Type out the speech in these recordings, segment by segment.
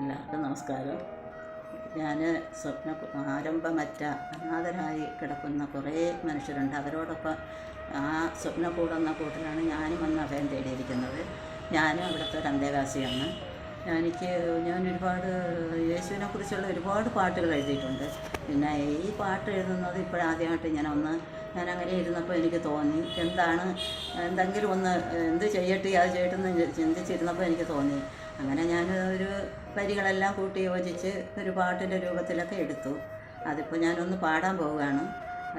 എല്ലാവർക്കും നമസ്കാരം. ഞാൻ സ്വപ്ന ആരംഭമറ്റ അനാഥരായി കിടക്കുന്ന കുറേ മനുഷ്യരുണ്ട്. അവരോടൊപ്പം ആ സ്വപ്ന കൂടുന്ന കൂട്ടിലാണ് ഞാനും വന്ന് അഭയം തേടിയിരിക്കുന്നത്. ഞാനും അവിടുത്തെ ഒരു അന്തേവാസിയാണ്. എനിക്ക് ഞാൻ ഒരുപാട് യേശുവിനെ കുറിച്ചുള്ള ഒരുപാട് പാട്ടുകൾ എഴുതിയിട്ടുണ്ട്. പിന്നെ ഈ പാട്ട് എഴുതുന്നത് ഇപ്പോഴാദ്യമായിട്ട് ഞാൻ ഒന്ന് ഞാൻ അങ്ങനെ ഇരുന്നപ്പോൾ എനിക്ക് തോന്നി. എന്താണ് എന്തെങ്കിലും ഒന്ന് എന്ത് ചെയ്യട്ടെ അത് ചെയ്യട്ടെ എന്ന് ചിന്തിച്ചിരുന്നപ്പോൾ എനിക്ക് തോന്നി. അങ്ങനെ ഞാൻ ഒരു വരികളെല്ലാം കൂട്ടി യോജിച്ച് ഒരു പാട്ടിന്റെ രൂപത്തിലൊക്കെ എടുത്തു. അതിപ്പോൾ ഞാനൊന്ന് പാടാൻ പോവുകയാണ്.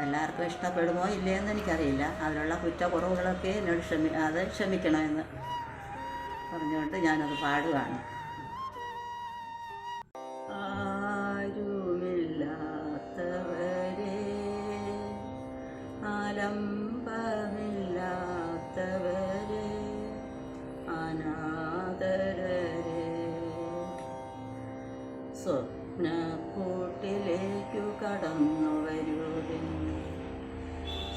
എല്ലാവർക്കും ഇഷ്ടപ്പെടുമോ ഇല്ലയെന്ന് എനിക്കറിയില്ല. അതിലുള്ള കുറ്റക്കുറവുകളൊക്കെ എന്നോട് ക്ഷമി അത് ക്ഷമിക്കണമെന്ന് പറഞ്ഞുകൊണ്ട് ഞാനത് പാടുകയാണ്. ആരുമില്ലാത്തവരെ ആലംബമില്ലാത്തവരെ അനാദരരെ സ്വപ്നക്കൂട്ടിലേക്കു കടന്നു വരുവിൻ.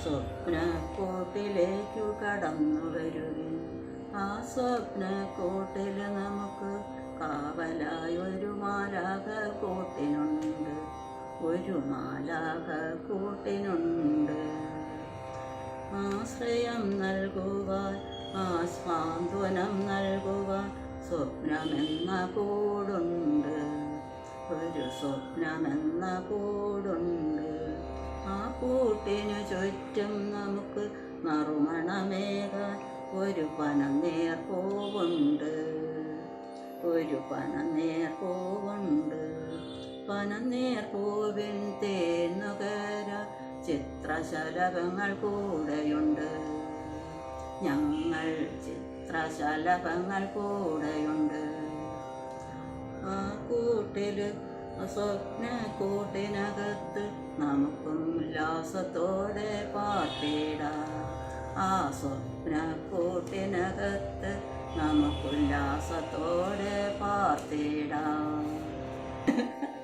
സ്വപ്നക്കൂട്ടിലേക്കു കടന്നു വരുവിൻ. ആ സ്വപ്നക്കൂട്ടിൽ നമുക്ക് കാവലായി ഒരു മാലാക കൂട്ടിനുണ്ട്. ഒരു മാലാക കൂട്ടിനുണ്ട്. ആശ്രയം നൽകുവാൻ ആസ്വാന്തനം നൽകുവാൻ സ്വപ്നമെന്ന കൂടുണ്ട്. ഒരു സ്വപ്നമെന്ന കൂടുണ്ട് ആ കൂട്ടിനു ചുറ്റും നമുക്ക് നറുമണമേക ഒരു പനനേർ പൂവുണ്ട്. ഒരു പനനേർ പൂവുണ്ട്. പനനേർ പൂവിൻ തേന്നുകര ചിത്രശലഭങ്ങൾ കൂടെയുണ്ട്. ഞങ്ങൾ ചിത്രശലഭങ്ങൾ കൂടെയുണ്ട്. കൂട്ടിൽ സ്വപ്ന കൂട്ടിനകത്ത് നമുക്കും ഉല്ലാസത്തോടെ പാർട്ടിടാം. ആ സ്വപ്ന കൂട്ടിനകത്ത് നമുക്കുല്ലാസത്തോടെ പാർത്തിടാം